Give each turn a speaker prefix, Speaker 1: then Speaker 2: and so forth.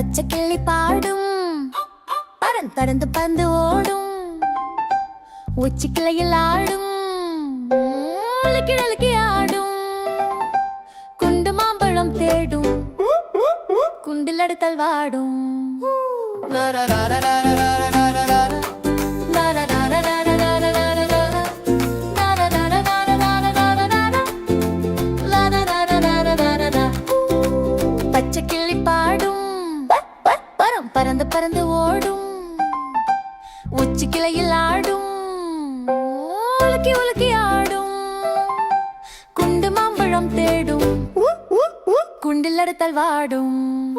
Speaker 1: பச்சை கிள்ளி பாடும். பறந்து பறந்து பந்து ஓடும். உச்சி கிளையில் ஆடும். உலுக்கி ஆடும். குண்டு மாம்பழம் தேடும். குண்டில் அடுத்தல் வாடும். பறந்து பறந்து ஓடும். உச்சி கிளையில் ஆடும். உலுக்கி உலுக்கி ஆடும். குண்டு மாம்பழம் தேடும். குண்டில் அடுத்தல் வாடும்.